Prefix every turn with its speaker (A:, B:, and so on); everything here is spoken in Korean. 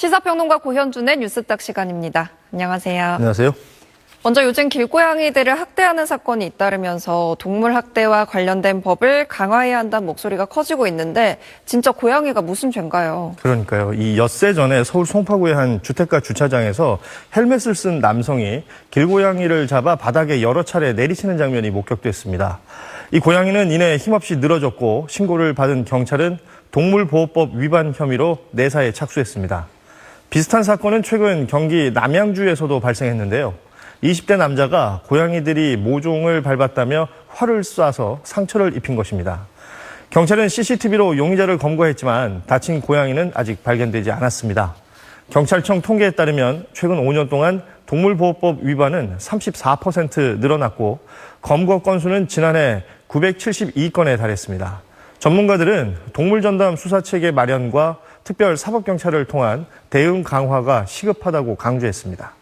A: 시사평론가 고현준의 뉴스딱 시간입니다. 안녕하세요.
B: 안녕하세요.
A: 먼저 요즘 길고양이들을 학대하는 사건이 잇따르면서 동물 학대와 관련된 법을 강화해야 한다는 목소리가 커지고 있는데 진짜 고양이가 무슨 죄인가요?
B: 그러니까요. 이 엿새 전에 서울 송파구의 한 주택가 주차장에서 헬멧을 쓴 남성이 길고양이를 잡아 바닥에 여러 차례 내리치는 장면이 목격됐습니다. 이 고양이는 이내 힘없이 늘어졌고 신고를 받은 경찰은 동물보호법 위반 혐의로 내사에 착수했습니다. 비슷한 사건은 최근 경기 남양주에서도 발생했는데요. 20대 남자가 고양이들이 모종을 밟았다며 활을 쏴서 상처를 입힌 것입니다. 경찰은 CCTV로 용의자를 검거했지만 다친 고양이는 아직 발견되지 않았습니다. 경찰청 통계에 따르면 최근 5년 동안 동물보호법 위반은 34% 늘어났고 검거 건수는 지난해 972건에 달했습니다. 전문가들은 동물 전담 수사 체계 마련과 특별 사법 경찰을 통한 대응 강화가 시급하다고 강조했습니다.